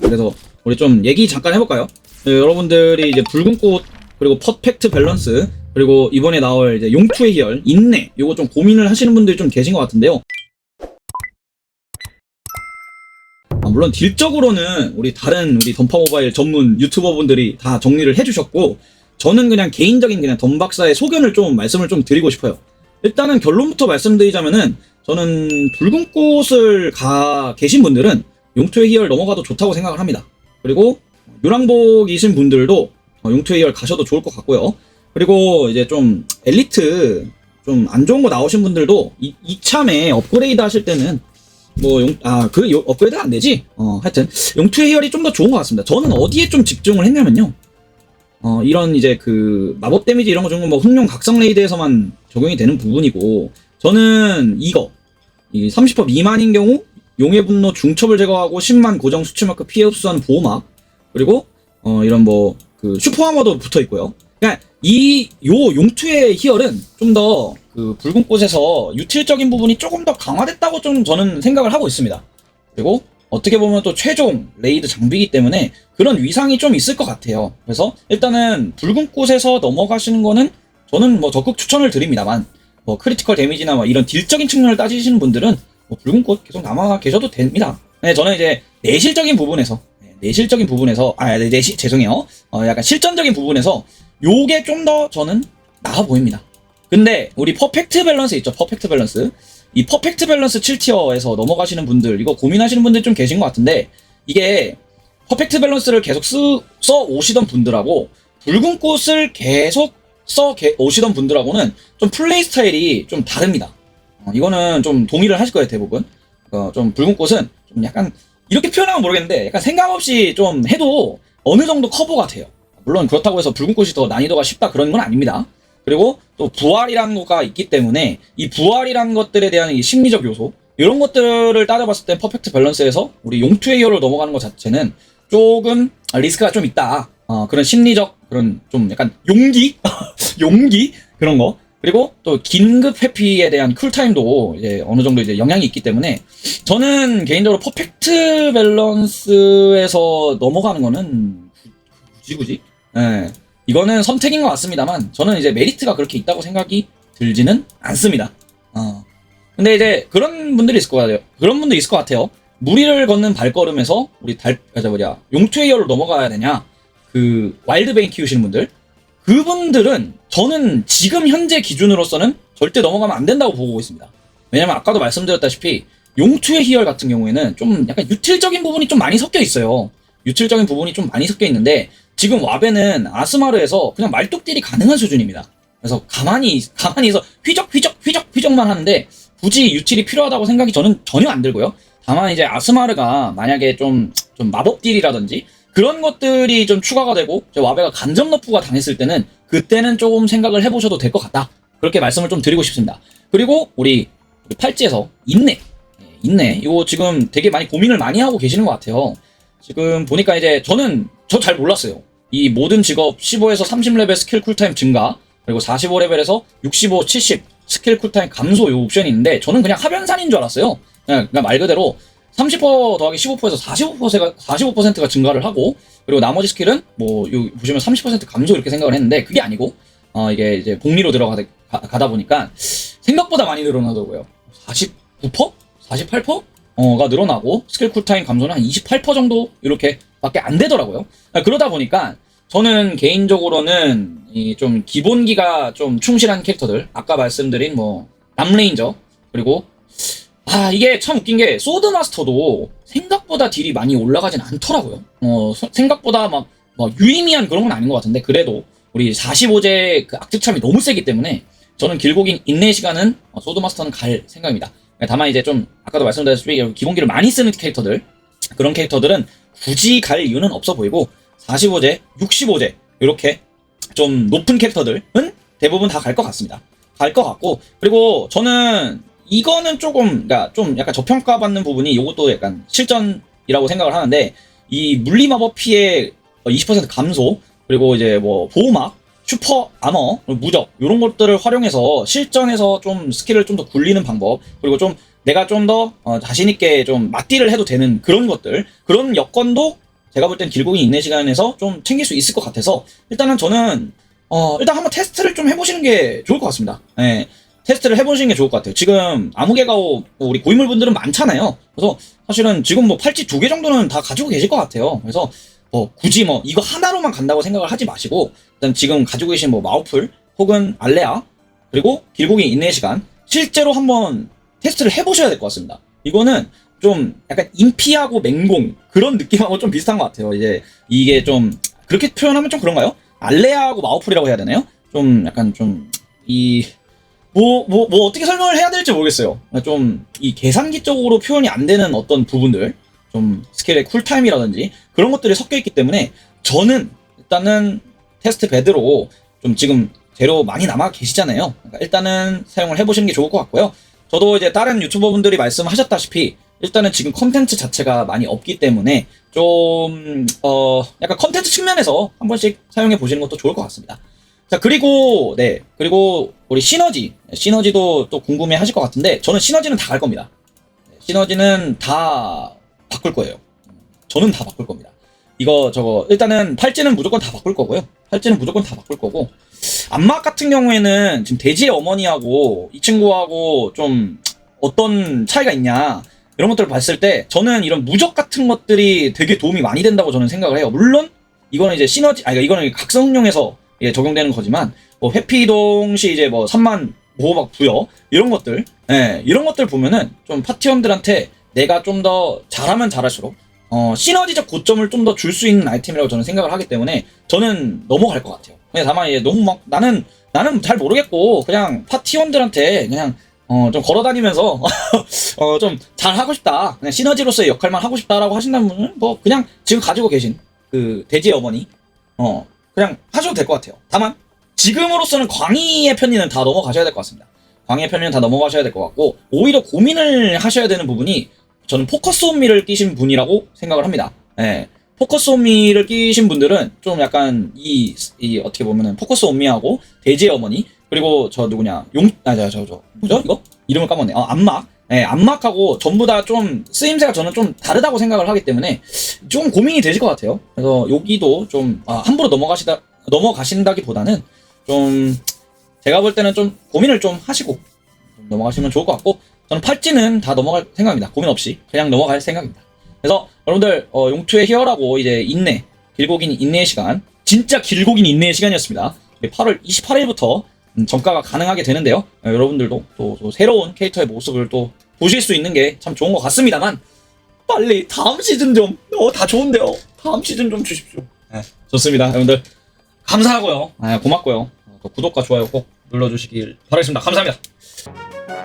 그래서 우리 좀 얘기 잠깐 해볼까요? 네, 여러분들이 이제 붉은 꽃 그리고 퍼펙트 밸런스 그리고 이번에 나올 이제 용투의 희열 인내 요거 좀 고민을 하시는 분들이 좀 계신 것 같은데요. 아, 물론 딜적으로는 우리 다른 우리 던파 모바일 전문 유튜버 분들이 다 정리를 해주셨고 저는 그냥 개인적인 그냥 던 박사의 소견을 좀 말씀을 좀 드리고 싶어요. 일단은 결론부터 말씀드리자면은 저는 붉은 꽃을 가 계신 분들은 용투의 희열 넘어가도 좋다고 생각을 합니다. 그리고 유랑복이신 분들도 어, 용투의 희열 가셔도 좋을 것 같고요. 그리고 이제 좀 엘리트 좀 안 좋은 거 나오신 분들도 이, 이참에 업그레이드 하실 때는 뭐 용, 아, 그 요- 업그레이드가 안 되지? 어, 하여튼 용투의 희열이 좀 더 좋은 것 같습니다. 저는 어디에 좀 집중을 했냐면요. 어, 이런 이제 그 마법 데미지 이런 거 주는 건뭐 흑룡 각성 레이드에서만 적용이 되는 부분이고 저는 이거 이 30% 미만인 경우 용의 분노 중첩을 제거하고 10만 고정 수치마크 피해 흡수하는 보호막 그리고 어 이런 뭐 그 슈퍼 아머도 붙어 있고요. 그러니까 이 요 용투의 희열은 좀 더 그 붉은 꽃에서 유틸적인 부분이 조금 더 강화됐다고 좀 저는 생각을 하고 있습니다. 그리고 어떻게 보면 또 최종 레이드 장비이기 때문에 그런 위상이 좀 있을 것 같아요. 그래서 일단은 붉은 꽃에서 넘어가시는 거는 저는 뭐 적극 추천을 드립니다만 뭐 크리티컬 데미지나 뭐 이런 딜적인 측면을 따지시는 분들은 뭐 붉은 꽃 계속 남아 계셔도 됩니다. 네, 저는 이제 내실적인 부분에서 네, 내실적인 부분에서 아, 네, 내시 죄송해요. 어, 약간 실전적인 부분에서 요게 좀 더 저는 나아 보입니다. 근데 우리 퍼펙트 밸런스 있죠? 퍼펙트 밸런스. 이 퍼펙트 밸런스 7티어에서 넘어가시는 분들 이거 고민하시는 분들 좀 계신 것 같은데 이게 퍼펙트 밸런스를 계속 쓰, 써 오시던 분들하고 붉은 꽃을 계속 써 게- 오시던 분들하고는 좀 플레이 스타일이 좀 다릅니다. 어, 이거는 좀 동의를 하실 거예요 대부분. 어, 좀 붉은 꽃은 좀 약간 이렇게 표현하면 모르겠는데 약간 생각 없이 좀 해도 어느 정도 커버가 돼요. 물론 그렇다고 해서 붉은 꽃이 더 난이도가 쉽다 그런 건 아닙니다. 그리고 또 부활이라는 거가 있기 때문에 이 부활이라는 것들에 대한 이 심리적 요소 이런 것들을 따져봤을 때 퍼펙트 밸런스에서 우리 용투의 히어로 넘어가는 것 자체는 조금 리스크가 좀 있다. 어, 그런 심리적 그런 좀 약간 용기 용기 그런 거 그리고 또 긴급 회피에 대한 쿨타임도 이제 어느 정도 이제 영향이 있기 때문에 저는 개인적으로 퍼펙트 밸런스에서 넘어가는 거는 구- 굳이 굳이 예 이거는 선택인 것 같습니다만 저는 이제 메리트가 그렇게 있다고 생각이 들지는 않습니다. 어. 근데 이제 그런 분들이 있을 것 같아요. 그런 분도 있을 것 같아요. 무리를 걷는 발걸음에서 우리 달, 아, 저 뭐냐, 용투의 열로 넘어가야 되냐, 그, 와일드베인 키우시는 분들. 그분들은 저는 지금 현재 기준으로서는 절대 넘어가면 안 된다고 보고 있습니다. 왜냐면 아까도 말씀드렸다시피 용투의 희열 같은 경우에는 좀 약간 유틸적인 부분이 좀 많이 섞여 있어요. 유틸적인 부분이 좀 많이 섞여 있는데 지금 와베는 아스마르에서 그냥 말뚝딜이 가능한 수준입니다. 그래서 가만히 가만히서 휘적 휘적 휘적 휘적만 하는데 굳이 유틸이 필요하다고 생각이 저는 전혀 안 들고요. 다만 이제 아스마르가 만약에 좀, 좀 마법 딜이라든지 그런 것들이 좀 추가가 되고 와베가 간접 너프가 당했을 때는 그때는 조금 생각을 해보셔도 될 것 같다. 그렇게 말씀을 좀 드리고 싶습니다. 그리고 우리, 팔찌에서 인내, 예, 인내 이거 지금 되게 많이 고민을 많이 하고 계시는 것 같아요. 지금 보니까 이제 저는 저 잘 몰랐어요. 이 모든 직업 15에서 30레벨 스킬 쿨타임 증가 그리고 45레벨에서 65, 70 스킬 쿨타임 감소 요 옵션이 있는데 저는 그냥 하변산인 줄 알았어요. 그냥 말 그대로 30% 더하기 15%에서 45%가 45%가 증가를 하고 그리고 나머지 스킬은 뭐요 보시면 30% 감소 이렇게 생각을 했는데 그게 아니고 어 이게 이제 복리로 들어가다 가- 가다 보니까 생각보다 많이 늘어나더라고요. 49%? 48%? 어가 늘어나고 스킬 쿨타임 감소는 한 28% 정도 이렇게 밖에 안 되더라고요. 아, 그러다 보니까 저는 개인적으로는 이 좀 기본기가 좀 충실한 캐릭터들 아까 말씀드린 뭐 남레인저 그리고 아 이게 참 웃긴 게 소드 마스터도 생각보다 딜이 많이 올라가진 않더라고요. 어 서- 생각보다 막, 막 유의미한 그런 건 아닌 것 같은데 그래도 우리 45제 그 악특참이 너무 세기 때문에 저는 길고 긴 인내 시간은 어, 소드 마스터는 갈 생각입니다. 다만 이제 좀 아까도 말씀드렸다시피 기본기를 많이 쓰는 캐릭터들 그런 캐릭터들은 굳이 갈 이유는 없어 보이고 45제, 65제 이렇게 좀 높은 캐릭터들은 대부분 다 갈 것 같습니다. 갈 것 같고 그리고 저는 이거는 조금 그러니까 좀 약간 저평가받는 부분이 이것도 약간 실전이라고 생각을 하는데 이 물리 마법 피해 20% 감소 그리고 이제 뭐 보호막 슈퍼 아머 무적 이런 것들을 활용해서 실전에서 좀 스킬을 좀 더 굴리는 방법 그리고 좀 내가 좀 더 자신 있게 좀 맞디를 해도 되는 그런 것들, 그런 여건도 제가 볼 땐 길고기 인내 시간에서 좀 챙길 수 있을 것 같아서 일단은 저는 어, 일단 한번 테스트를 좀 해보시는 게 좋을 것 같습니다. 예. 테스트를 해보시는 게 좋을 것 같아요. 지금 아무개가오 우리 고인물 분들은 많잖아요. 그래서 사실은 지금 뭐 팔찌 두 개 정도는 다 가지고 계실 것 같아요. 그래서 뭐 굳이 뭐 이거 하나로만 간다고 생각을 하지 마시고 일단 지금 가지고 계신 뭐 마우풀 혹은 알레아 그리고 길고기 인내 시간 실제로 한번 테스트를 해보셔야 될 것 같습니다. 이거는 좀 약간 인피하고 맹공 그런 느낌하고 좀 비슷한 것 같아요. 이제 이게 좀 그렇게 표현하면 좀 그런가요? 알레아하고 마우풀이라고 해야 되나요? 좀 약간 좀이 뭐, 뭐, 뭐, 어떻게 설명을 해야 될지 모르겠어요. 좀, 이 계산기적으로 표현이 안 되는 어떤 부분들, 좀, 스케일의 쿨타임이라든지, 그런 것들이 섞여 있기 때문에, 저는, 일단은, 테스트 베드로, 좀 지금, 재료 많이 남아 계시잖아요. 그러니까 일단은, 사용을 해보시는 게 좋을 것 같고요. 저도 이제 다른 유튜버 분들이 말씀하셨다시피, 일단은 지금 컨텐츠 자체가 많이 없기 때문에, 좀, 어, 약간 컨텐츠 측면에서 한 번씩 사용해 보시는 것도 좋을 것 같습니다. 자, 그리고, 네. 그리고, 우리 시너지. 시너지도 또 궁금해 하실 것 같은데, 저는 시너지는 다 갈 겁니다. 시너지는 다 바꿀 거예요. 저는 다 바꿀 겁니다. 이거, 저거, 일단은 팔찌는 무조건 다 바꿀 거고요. 팔찌는 무조건 다 바꿀 거고, 안막 같은 경우에는 지금 돼지의 어머니하고 이 친구하고 좀 어떤 차이가 있냐, 이런 것들을 봤을 때, 저는 이런 무적 같은 것들이 되게 도움이 많이 된다고 저는 생각을 해요. 물론, 이거는 이제 시너지, 아니, 이거는 각성용에서 예, 적용되는 거지만 뭐 회피동 시 이제 뭐 3만 보호막 부여 이런 것들 예, 이런 것들 보면은 좀 파티원들한테 내가 좀 더 잘하면 잘할수록 어, 시너지적 고점을 좀 더 줄 수 있는 아이템이라고 저는 생각을 하기 때문에 저는 넘어갈 것 같아요. 근데 다만 예, 너무 막 나는 나는 잘 모르겠고 그냥 파티원들한테 그냥 어, 좀 걸어 다니면서 어, 좀 잘 하고 싶다. 그냥 시너지로서의 역할만 하고 싶다라고 하신다는 분은 뭐 그냥 지금 가지고 계신 그 돼지의 어머니 어, 그냥 하셔도 될 것 같아요. 다만 지금으로서는 광희의 편의는 다 넘어가셔야 될 것 같습니다. 광희의 편의는 다 넘어가셔야 될 것 같고 오히려 고민을 하셔야 되는 부분이 저는 포커스 온미를 끼신 분이라고 생각을 합니다. 예. 포커스 온미를 끼신 분들은 좀 약간 이, 이 어떻게 보면은 포커스 온미하고 돼지의 어머니 그리고 저 누구냐 용 아 저 저 저 뭐죠 이거 이름을 까먹네. 어 안막 예, 안막하고 전부 다 좀 쓰임새가 저는 좀 다르다고 생각을 하기 때문에 좀 고민이 되실 것 같아요. 그래서 여기도 좀 아, 함부로 넘어가시다 넘어가신다기보다는 좀 제가 볼 때는 좀 고민을 좀 하시고 좀 넘어가시면 좋을 것 같고 저는 팔찌는 다 넘어갈 생각입니다. 고민 없이 그냥 넘어갈 생각입니다. 그래서 여러분들 어, 용투의 희열하고 이제 인내 길고 긴 인내의 시간 진짜 길고 긴 인내의 시간이었습니다. 8월 28일부터 음, 정가가 가능하게 되는데요. 어, 여러분들도 또, 또 새로운 캐릭터의 모습을 또 보실 수 있는 게 참 좋은 것 같습니다만 빨리 다음 시즌 좀, 어, 다 좋은데요. 다음 시즌 좀 주십시오. 네, 좋습니다. 여러분들 감사하고요. 네, 고맙고요. 또 구독과 좋아요 꼭 눌러주시길 바라겠습니다. 감사합니다.